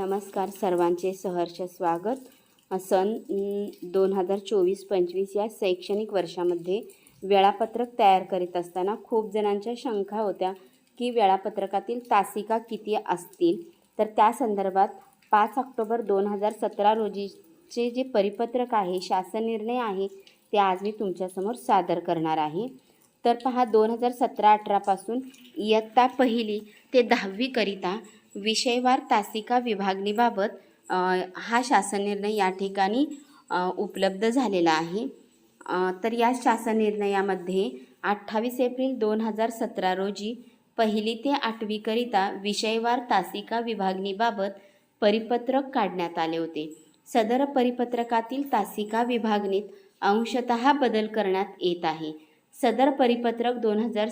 नमस्कार सर्वांचे सहर्ष स्वागत. सन दोन हजार चोवीस पंचवीस या शैक्षणिक वर्षामध्ये वेळापत्रक तयार करीत असताना खूप जणांच्या शंका होत्या की वेळापत्रकातील तासिका किती असतील? तर त्या संदर्भात पाच ऑक्टोबर दोन हजार सतरा रोजीचे जे परिपत्रक आहे शासन निर्णय आहे ते आज मी तुमच्यासमोर सादर करणार आहे. तर पहा दोन हजार सतरा अठरापासून इयत्ता पहिली ते दहावीकरिता विषयवार तासिका विभागणीबाबत हा शासन निर्णय या ठिकाणी उपलब्ध झालेला आहे. तर या शासन निर्णयामध्ये अठ्ठावीस एप्रिल दोन हजार सतरा रोजी पहिली ते आठवीकरिता विषयवार तासिका विभागणीबाबत परिपत्रक काढण्यात आले होते. सदर परिपत्रकातील तासिका विभागणीत अंशतः बदल करण्यात येत आहे. सदर परिपत्रक दोन हजार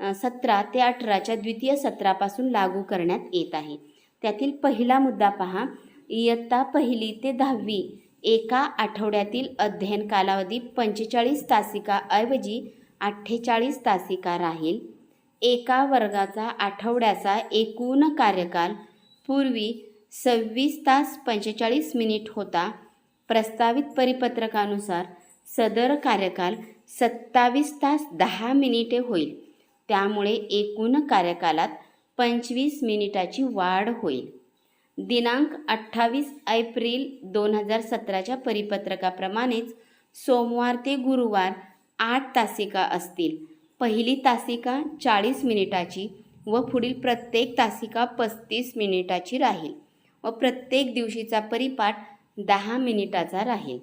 सतरा ते अठराच्या द्वितीय सत्रापासून लागू करण्यात येत आहे. त्यातील पहिला मुद्दा पहा. इयत्ता पहिली ते दहावी एका आठवड्यातील अध्ययन कालावधी पंचेचाळीस तासिकाऐवजी अठ्ठेचाळीस तासिका राहील. एका वर्गाचा आठवड्याचा एकूण कार्यकाल पूर्वी सव्वीस तास पंचेचाळीस मिनिट होता. प्रस्तावित परिपत्रकानुसार सदर कार्यकाल सत्तावीस तास दहा मिनिटे होईल. त्यामुळे एकूण कार्यकालात पंचवीस मिनिटाची वाढ होईल. दिनांक अठ्ठावीस एप्रिल दोन हजार सतराच्या परिपत्रकाप्रमाणेच सोमवार ते गुरुवार आठ तासिका असतील. पहिली तासिका चाळीस मिनिटाची व पुढील प्रत्येक तासिका पस्तीस मिनिटाची राहील व प्रत्येक दिवशीचा परिपाठ दहा मिनिटाचा राहील.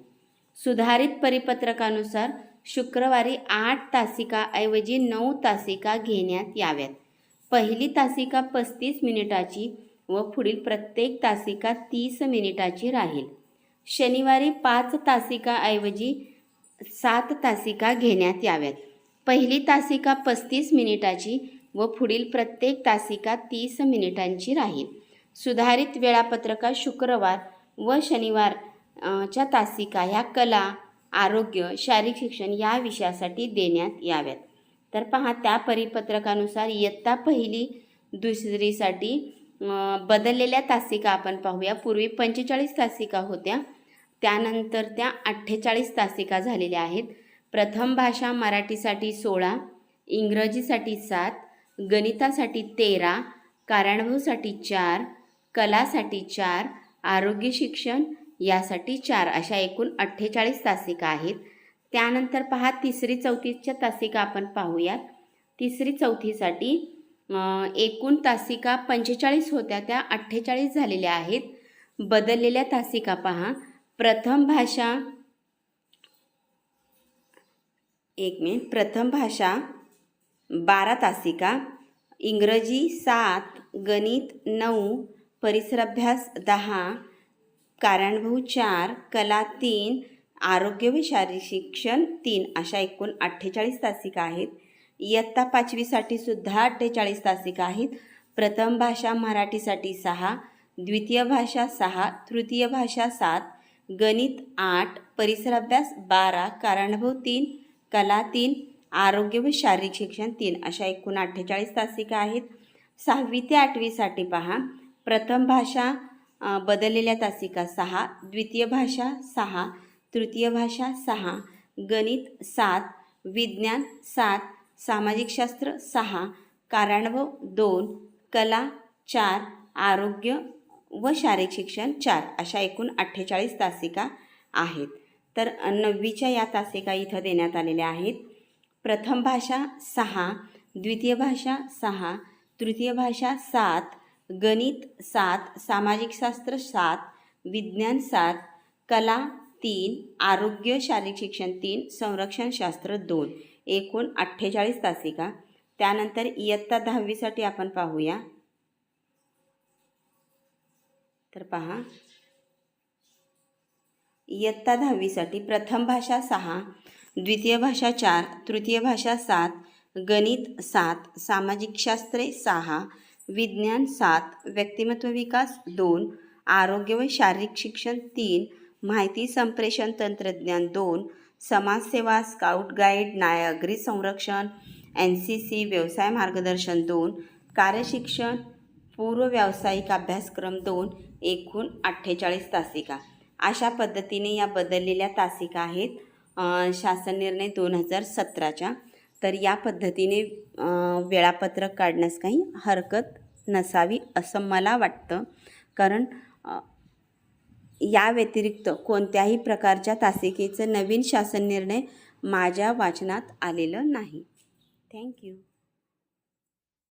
सुधारित परिपत्रकानुसार शुक्रवारी आठ तासिकाऐवजी नऊ तासिका घेण्यात याव्यात. पहिली तासिका पस्तीस मिनिटाची व पुढील प्रत्येक तासिका तीस मिनिटाची राहील. शनिवारी पाच तासिकाऐवजी सात तासिका घेण्यात याव्यात. पहिली तासिका पस्तीस मिनिटाची व पुढील प्रत्येक तासिका तीस मिनिटांची राहील. सुधारित वेळापत्रकात शुक्रवार व शनिवार च्या तासिका ह्या कला आरोग्य शारीरिक शिक्षण या विषयासाठी देण्यात याव्यात. तर पहा त्या परिपत्रकानुसार इयत्ता पहिली दुसरीसाठी बदललेल्या तासिका आपण पाहूया. पूर्वी पंचेचाळीस तासिका होत्या. त्यानंतर त्या अठ्ठेचाळीस तासिका झालेल्या आहेत. प्रथम भाषा मराठीसाठी सोळा इंग्रजीसाठी सात गणितासाठी तेरा कारणभूसाठी चार कलासाठी चार आरोग्य शिक्षण यासाठी चार अशा एकूण अठ्ठेचाळीस तासिका आहेत. त्यानंतर पहा तिसरी चौथीच्या तासिका आपण पाहूयात. तिसरी चौथीसाठी एकूण तासिका पंचेचाळीस होत्या त्या अठ्ठेचाळीस झालेल्या आहेत. बदललेल्या तासिका पहा. प्रथम भाषा एक मिनिट. प्रथम भाषा बारा तासिका. इंग्रजी सात गणित नऊ परिसराभ्यास दहा कारणभाऊ चार कला तीन आरोग्य व शारीरिक शिक्षण तीन अशा एकूण अठ्ठेचाळीस तासिका आहेत. इयत्ता पाचवीसाठी सुद्धा अठ्ठेचाळीस तासिका आहेत. प्रथम भाषा मराठीसाठी सहा द्वितीय भाषा सहा तृतीय भाषा सात गणित आठ परिसराभ्यास बारा कारणभाऊ तीन कला तीन आरोग्य व शारीरिक शिक्षण तीन अशा एकूण अठ्ठेचाळीस तासिका आहेत. सहावी ते आठवीसाठी पहा. प्रथम भाषा बदललेल्या तासिका सहा द्वितीय भाषा सहा तृतीय भाषा सहा गणित सात विज्ञान सात सामाजिक शास्त्र सहा कारणभव दोन कला चार आरोग्य व शारीरिक शिक्षण चार अशा एकूण अठ्ठेचाळीस तासिका आहेत. तर नववीच्या या तासिका इथं देण्यात आलेल्या आहेत. प्रथम भाषा सहा द्वितीय भाषा सहा तृतीय भाषा सात गणित सात सामाजिक शास्त्र सात विज्ञान सात कला तीन आरोग्य शारीरिक शिक्षण तीन संरक्षणशास्त्र दोन. एकूण अठ्ठेचाळीस तासिका. त्यानंतर इयत्ता दहावीसाठी आपण पाहूया. तर पहा. इयत्ता दहावीसाठी प्रथम भाषा सहा द्वितीय भाषा चार तृतीय भाषा सात गणित सात सामाजिक शास्त्रे सहा विज्ञान सात व्यक्तिमत्व विकास दोन आरोग्य व शारीरिक शिक्षण तीन माहिती संप्रेषण तंत्रज्ञान दोन समाजसेवा स्काउट गाईड नायगरी संरक्षण एन सी सी व्यवसाय मार्गदर्शन दोन कार्यशिक्षण पूर्व व्यावसायिक अभ्यासक्रम दोन एकूण अठ्ठेचाळीस तासिका. अशा पद्धतीने या बदललेल्या तासिका आहेत शासन निर्णय दोन हजार सतराच्या. तर या पद्धतीने वेळापत्रक काढण्यास काही हरकत नसावी असं मला वाटतं. कारण या व्यतिरिक्त कोणत्याही प्रकारच्या तासिकेचं नवीन शासन निर्णय माझ्या वाचनात आलेलं नाही. थँक्यू